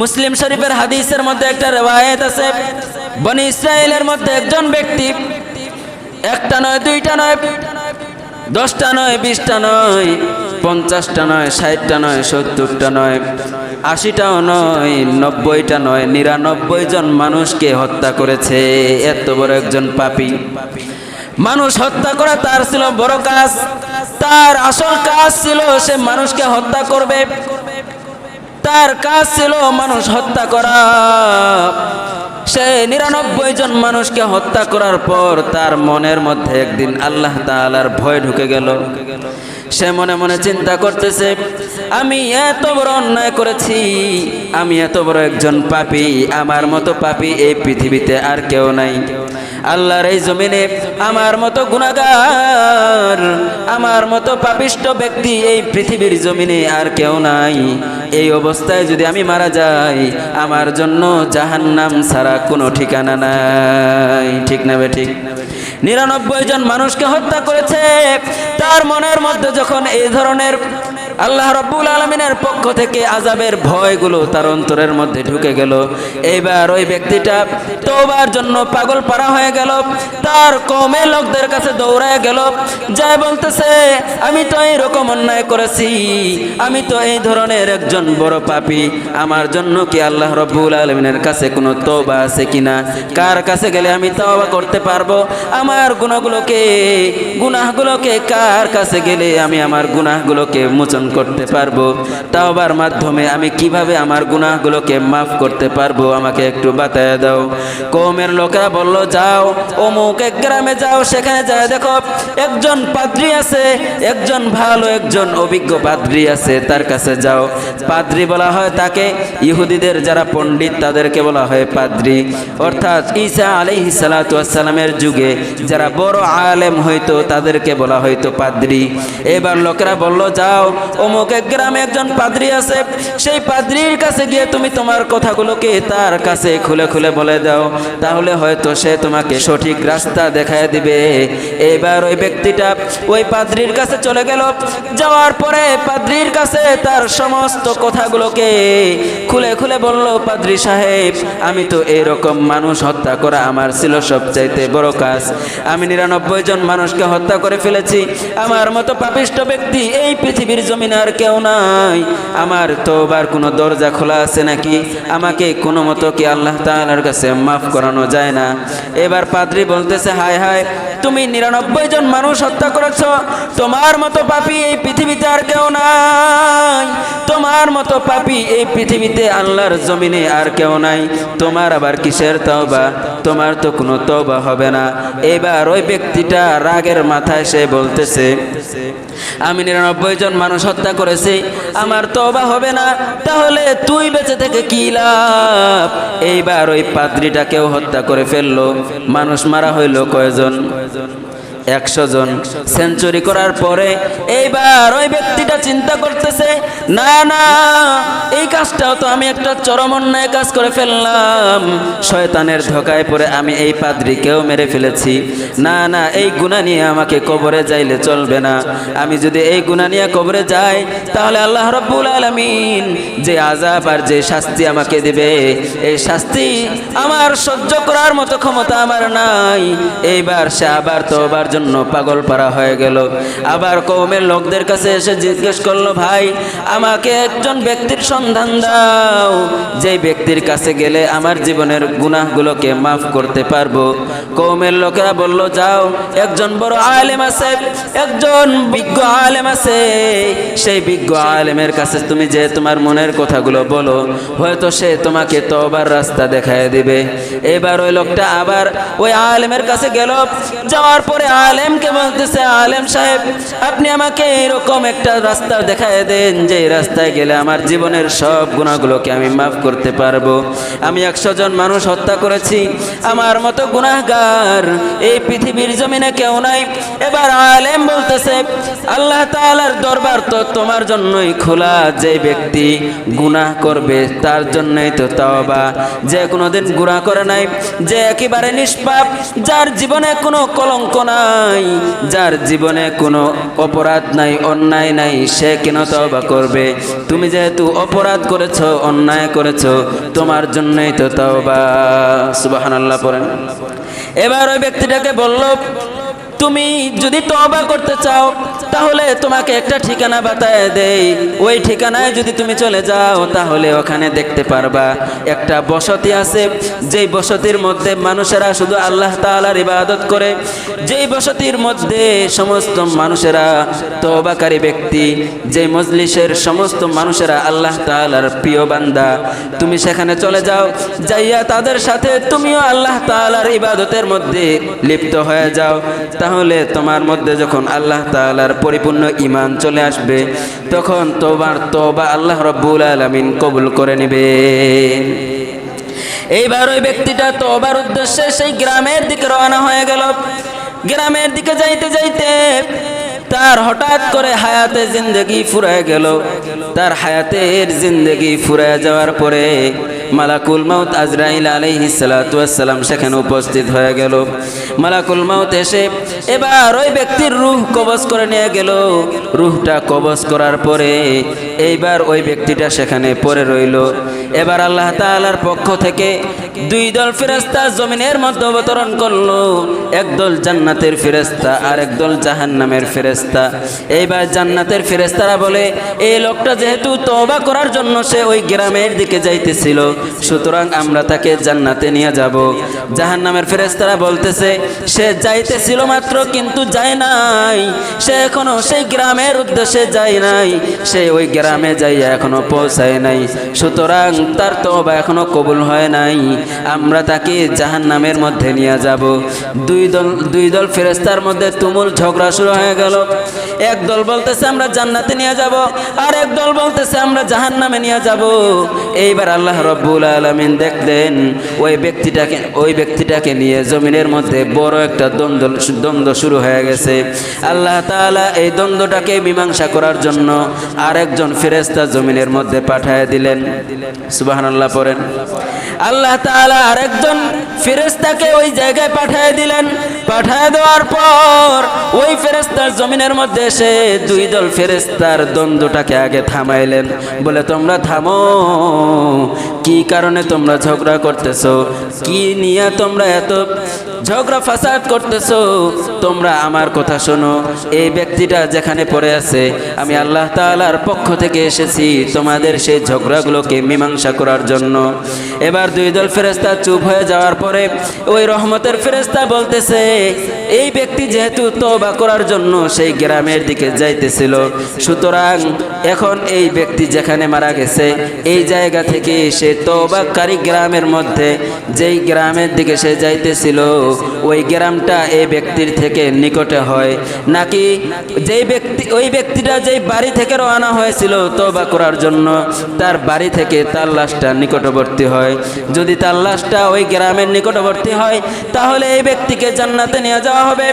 মুসলিম শরীফের হাদিসের মধ্যে একটা রেওয়ায়েত আছে। বনি ইসরায়েলের মধ্যে একজন ব্যক্তি, একটা নয়, দুইটা নয়, দশটা নয়, বিশটা নয়, পঞ্চাশটা নয়, ষাটটা নয়, সত্তরটা নয়, আশিটাও নয়, নব্বইটা নয়, নিরানব্বই জন মানুষকে হত্যা করেছে। এত বড় একজন পাপী। মানুষ হত্যা করা তার ছিল বড় কাজ, তার আসল কাজ ছিল সে মানুষকে হত্যা করবে। তার কাজ ছিল মানুষ হত্যা করা। সে নিরানব্বই জন মানুষকে হত্যা করার পর তার মনের মধ্যে একদিন আল্লাহ তাআলার ভয় ঢুকে গেল। সে মনে মনে চিন্তা করতেছে, আমি এত বড় অন্যায় করেছি, আমি এত বড় একজন পাপী, আমার মতো পাপী এই পৃথিবীতে আর কেউ নাই। আল্লাহর এই জমিনে আমার মতো গুণাগার, আমার মতো পাপিষ্ট ব্যক্তি এই পৃথিবীর জমিনে আর কেউ নাই। এই অবস্থায় যদি আমি মারা যাই, আমার জন্য জাহান্নাম ছাড়া কোনো ঠিকানা নাই। ঠিক না বে ঠিক? নিরানব্বই জন মানুষকে হত্যা করেছে। তার মনের মধ্যে যখন এই ধরনের আল্লাহ রব্বুল আলমিনের পক্ষ থেকে আজাবের ভয়গুলো তার অন্তরের মধ্যে ঢুকে গেল। এইবার ওই ব্যক্তিটা তোবার জন্য পাগল পারা হয়ে গেল। তার কমে লোকদের কাছে দৌড়ায় গেল। যা বলতেছে, আমি তো এই রকম অন্যায় করেছি। আমি তো এই ধরনের একজন বড় পাপী। আমার জন্য কি আল্লাহ রব্বুল আলমিনের কাছে কোনো তোবা আছে কিনা? কার কাছে গেলে আমি তওবা করতে পারব? আমার গুণাগুলোকে গুনাহগুলোকে কার কাছে গেলে আমি আমার গুনাহগুলোকে মোচন করতে পারব? তাওবার মাধ্যমে আমি কীভাবে আমার গুনাহগুলোকে মাফ করতে পারব? আমাকে একটু বাতায় দাও। কৌমের লোকেরা বলল, যাও, অমুক এক গ্রামে যাও, সেখানে যায় দেখো, একজন পাদ্রি আছে, একজন ভালো, একজন অভিজ্ঞ পাদ্রি আছে, তার কাছে যাও। পাদ্রি বলা হয় তাকে, ইহুদিদের যারা পণ্ডিত, তাদেরকে বলা হয় পাদ্রি। অর্থাৎ ঈসা আলাইহি সালামের যুগে যারা বড় আলেম হইতো, তাদেরকে বলা হয়তো পাদ্রি। এবার লোকেরা বলল, যাও অমুক এক গ্রামে একজন পাদ্রি আছে, সেই পাদ্রির কাছে গিয়ে তুমি তোমার কথাগুলোকে তার কাছে খুলে খুলে বলে দাও। তাহলে হয়তো সে তোমাকে সঠিক রাস্তা দেখায় দিবে। এবার ওই ব্যক্তিটা ওই পাদ্রির কাছে চলে গেল। যাওয়ার পরে পাদ্রির কাছে তার সমস্ত কথাগুলোকে খুলে খুলে বলল, পাদ্রি সাহেব, আমি তো এরকম মানুষ হত্যা করা আমার ছিল সবচাইতে বড় কাজ। আমি নিরানব্বই জন মানুষকে হত্যা করে ফেলেছি। আমার মতো পাপিষ্ট ব্যক্তি এই পৃথিবীর জমিন আর কেউ নাই। আমার তো বার কোনো দরজা খোলা আছে নাকি? আমাকে কোনো মতো কি আল্লাহ তাআলার কাছে মাফ করানো যায় না? এবার পাদ্রি বলতেছে, হায় হায়, তুমি নিরানব্বই জন মানুষ হত্যা করেছ। তোমার মতো পাপি এই পৃথিবীতে আর কেউ নাই। তোমার মতো পাপি এই পৃথিবীতে আল্লাহর জমিনে আর কেউ নাই। তোমার আবার কিসের তওবা? তোমার তো কোনো তওবা হবে না। এবার ওই ব্যক্তিটা রাগের মাথায় সে বলতেছে, আমি নিরানব্বই জন মানুষ হত্যা করেছে, আমার তবা হবে না, তাহলে তুই বেঁচে থেকে কি লাভ? এইবার ওই পাদ্রিটাকেও হত্যা করে ফেলল, মানুষ মারা হইল কয়জন? একশো জন। সেঞ্চুরি করার পরে এইবার ওই ব্যক্তিটা চিন্তা করতেছে, না না, এই কাজটাও তো আমি একটা চরম অন্যায় কাজ করে ফেললাম। শয়তানের ধোকায় পড়ে আমি এই পাদ্রিকেও মেরে ফেলেছি। না না, এই গুণা নিয়ে আমাকে কবরে যাইলে চলবে না। আমি যদি এই গুণা নিয়ে কবরে যাই, তাহলে আল্লাহ রব্বুল আলমিন যে আজাব আর যে শাস্তি আমাকে দিবে, এই শাস্তি আমার সহ্য করার মতো ক্ষমতা আমার নাই। এইবার সে আবার তোবার জন্য পাগল পারা হয়ে গেল। আবার কৌমের লোকদের কাছে এসে জিজ্ঞেস করল, ভাই, আমাকে একজন ব্যক্তির সন্ধান দাও। যে ব্যক্তির কাছে গেলে আমার জীবনের গুনাহগুলোকে মাফ করতে পারব। কৌমের লোকেরা বলল, যাও, একজন বড় আলেম আছে, একজন বিজ্ঞ আলেম আছে। সেই বিজ্ঞ আলেমের কাছে তুমি যে তোমার মনের কথাগুলো বলো, হয়তো সে তোমাকে তবার রাস্তা দেখায় দিবে। এবার ওই লোকটা আবার ওই আলেমের কাছে গেল। যাওয়ার পরে আলেমকে বলতেছে, আলেম সাহেব, আপনি আমাকে এরকম একটা রাস্তা দেখায় দেন, যে রাস্তায় গেলে আমার জীবনের সব গুণাগুলোকে আমি মাফ করতে পারব। আমি একশো জন মানুষ হত্যা করেছি, আমার মতো গুনাহগার এই পৃথিবীর জমিনে কেউ নাই। এবার আলেম বলতেছে, আল্লাহ তাআলার দরবার তো তোমার জন্যই খোলা, যে ব্যক্তি গুনাহ করবে তার জন্যই তো তাওবা। যে কোনোদিন গুনাহ করে নাই, যে একেবারে নিষ্পাপ, যার জীবনে কোনো কলঙ্ক নাই নাই, যার জীবনে কোনো অপরাধ নাই, অন্যায় নাই, সে কেন তবা করবে? তুমি যেহেতু অপরাধ করেছ, অন্যায় করেছ, তোমার জন্যই তো তওবা। সুবহানাল্লাহ পড়েন। এবার ওই ব্যক্তিটাকে বলল, তুমি যদি তবা করতে চাও তাহলে তোমাকে একটা ঠিকানা বাতায় দেই। ওই ঠিকানায় যদি তুমি চলে যাও, তাহলে ওখানে দেখতে পারবা। একটা বসতি আছে, যেই বসতির মধ্যে মানুষেরা শুধু আল্লাহ তাআলার ইবাদত করে। যেই বসতির মধ্যে সমস্ত মানুষেরা তবাকারী ব্যক্তি, যেই মজলিসের সমস্ত মানুষেরা আল্লাহ তাআলার প্রিয় বান্দা, তুমি সেখানে চলে যাও। যাইয়া তাদের সাথে তুমিও আল্লাহ তাআলার ইবাদতের মধ্যে লিপ্ত হয়ে যাও। তাহলে তোমার মধ্যে যখন আল্লাহ তাআলার পরিপূর্ণ ইমান চলে আসবে, তখন তোবার তোবা আল্লাহ রব্বুল আলমিন কবুল করে নেবে। এইবার ওই ব্যক্তিটা তোবার উদ্দেশ্যে সেই গ্রামের দিকে রওনা হয়ে গেল। গ্রামের দিকে যাইতে যাইতে তার হঠাৎ করে হায়াতে জিন্দগি ফুরায় গেল। তার হায়াতের জিন্দগি ফুরায় যাওয়ার পরে মালাকুল মাউত আজরাইল আলাইহিস সালাতু ওয়াসসালাম সেখানে উপস্থিত হয়ে গেল। মালাকুল মাউত এসে এবার ওই ব্যক্তির রূহ কবজ করে নিয়ে গেল। রূহটা কবজ করার পরে এইবার ওই ব্যক্তিটা সেখানে পড়ে রইল। এবার আল্লাহ তাআলার পক্ষ থেকে দুই দল ফেরেস্তা জমিনের মধ্যে অবতরণ করল। একদল জান্নাতের ফেরেস্তা আর একদল জাহান্নামের ফেরেস্তা এইবার জান্নাতের ফেরেস্তারা বলে এই লোকটা যেহেতু তওবা করার জন্য সে ওই গ্রামের দিকে যাইতেছিল, সুতরাং আমরা তাকে জান্নাতে নিয়ে যাব। জাহান্নামের ফেরেস্তারা বলতেছে, সে যাইতেছিল মাত্র কিন্তু যায় নাই। সে এখনও সেই গ্রামের উদ্দেশ্যে যায় নাই। সে ওই গ্রামে যাইয়া এখনও পৌঁছায় নাই। সুতরাং তার তওবা এখনও কবুল হয় নাই। আমরা তাকে জাহান্নামের মধ্যে নিয়ে যাব। দুই দল দুই দল ফেরেস্তার মধ্যে তুমুল ঝগড়া শুরু হয়ে গেল। এক দল বলতেছে, আমরা জান্নাতে নিয়ে যাব। আর এক দল বলতেছে, আমরা জাহান্নামে নিয়ে যাব। এইবার আল্লাহ রব্বুল আলামিন দেখলেন, ওই ব্যক্তিটাকে ওই ব্যক্তিটাকে নিয়ে জমিনের মধ্যে বড় একটা দ্বন্দ্ব দ্বন্দ্ব শুরু হয়ে গেছে। আল্লাহ তাআলা এই দ্বন্দ্বটাকে মীমাংসা করার জন্য আরেকজন ফেরেস্তা জমিনের মধ্যে পাঠায় দিলেন। সুবহানাল্লাহ পড়েন। আল্লাহ তাআলা আরেকজন ফেরেস্তাকে ওই জায়গায় পাঠিয়ে দিলেন। পাঠিয়ে দেওয়ার পর ওই ফেরেস্তার জমিনের মধ্যে এসে দুই দল ফেরেস্তার দ্বন্দ্বটাকে আগে থামাইলেন। বলে, তোমরা থামো। কি কারণে তোমরা ঝগড়া করতেছো? কি নিয়ে তোমরা এত ঝগড়া ফাসাদ করতেছো? তোমরা আমার কথা শোনো। এই ব্যক্তিটা যেখানে পড়ে আছে, আমি আল্লাহ তাআলার পক্ষ থেকে এসেছি তোমাদের সেই ঝগড়াগুলোকে মীমাংসা করার জন্য। এবার দুই দল ফেরেস্তা চুপ হয়ে যাওয়ার পরে ওই রহমতের ফেরেস্তা বলতেছে, এই ব্যক্তি যেহেতু তওবা করার জন্য সেই গ্রামের দিকে যাইতেছিল। সুতরাং এখন এই ব্যক্তি যেখানে মারা গেছে, এই জায়গা থেকে সে তওবাকারী গ্রামের মধ্যে, যেই গ্রামের দিকে সে যাইতেছিল, ওই গ্রামটা এই ব্যক্তির থেকে নিকটে হয়। নাকি যেই ব্যক্তি, ওই ব্যক্তিটা যেই বাড়ি থেকে রওনা হয়েছিল তওবা করার জন্য, তার বাড়ি থেকে তার লাশটা নিকটবর্তী হয়। যদি তার লাশটা ওই গ্রামের নিকটবর্তী হয়, তাহলে এই ব্যক্তিকে জান্নাতে নিয়ে যাওয়া হবে।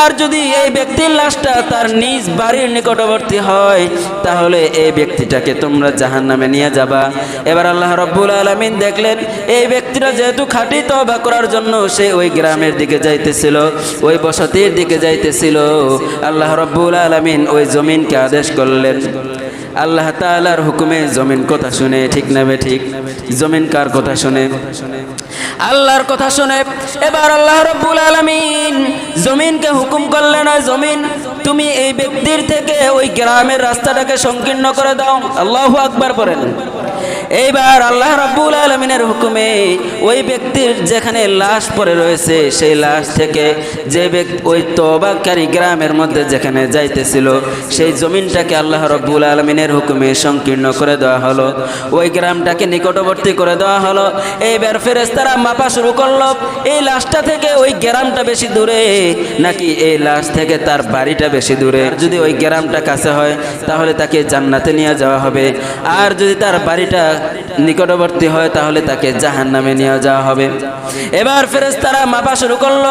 আর যদি এই ব্যক্তির লাশটা তার নিজ বাড়ির নিকটবর্তী হয়, তাহলে এই ব্যক্তিটাকে তোমরা জাহান্নামে নিয়ে যাবা। এবার আল্লাহ রব্বুল আলমিন দেখলেন, এই ব্যক্তিটা যেহেতু খাঁটি তবা করার জন্য সে ওই গ্রামের দিকে যাইতেছিল, ওই বসতির দিকে যাইতেছিল। আল্লাহ রব্বুল আলমিন ওই জমিনকে আদেশ করলেন, আল্লাহ তাআলার হুকুমে জমিন কথা শুনে, ঠিক নেবে ঠিক? জমিন কার কথা শুনে? আল্লাহর কথা শুনে। এবার আল্লাহ রব্বুল আলামিন জমিনকে হুকুম করলেন জমিন তুমি এই ব্যক্তির থেকে ওই গ্রামের রাস্তাটাকে সংকীর্ণ করে দাও। আল্লাহু আকবার করেন এইবার আল্লাহ রাব্বুল আলমিনের হুকুমে ওই ব্যক্তির যেখানে লাশ পড়ে রয়েছে, সেই লাশ থেকে যে ব্যক্তি ওই তবাকারী গ্রামের মধ্যে যেখানে যাইতেছিল, সেই জমিনটাকে আল্লাহ রব্বুল আলমিনের হুকুমে সংকীর্ণ করে দেওয়া হলো। ওই গ্রামটাকে নিকটবর্তী করে দেওয়া হলো। এইবার ফেরেস্তারা মাপা শুরু করল, এই লাশটা থেকে ওই গ্রামটা বেশি দূরে, নাকি এই লাশ থেকে তার বাড়িটা বেশি দূরে। যদি ওই গ্রামটা কাছে হয়, তাহলে তাকে জান্নাতে নিয়ে যাওয়া হবে। আর যদি তার বাড়িটা নিকটবর্তী হয়, তাহলে তাকে জাহান নামে নিয়ে যাওয়া হবে। এবার ফেরেশতারা মাপা শুরু করল।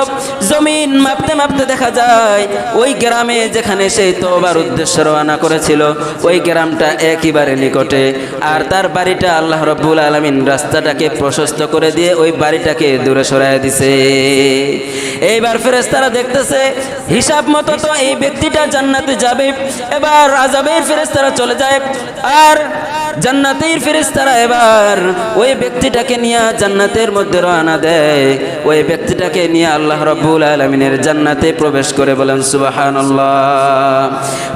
জমিন মাপতে মাপতে দেখা যায়, ওই গ্রামে যেখানে সেই তোবার উদ্দেশ্য রওনা করেছিল, ওই গ্রামটা একেবারে নিকটে। আর তার বাড়িটা আল্লাহ রব্বুল আলমিন রাস্তাটাকে প্রশস্ত করে দিয়ে ওই বাড়িটাকে দূরে সরাই দিছে। এইবার ফেরেশতারা দেখতেছে, হিসাব মতো তো এই ব্যক্তিটা জান্নাতে যাবে, এবার আজাবের ফেরেশতারা চলে যায়। আর জান্নাতের ফেরেস্তারা এবার ওই ব্যক্তিটাকে নিয়ে জান্নাতের মধ্যে রওনা দেয়। ওই ব্যক্তিটাকে নিয়ে আল্লাহ রব্বুল আলমিনের জান্নাতে প্রবেশ করে বলেন সুবাহান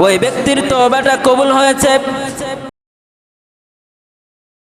ওই ব্যক্তির তবাটা কবুল হয়েছে।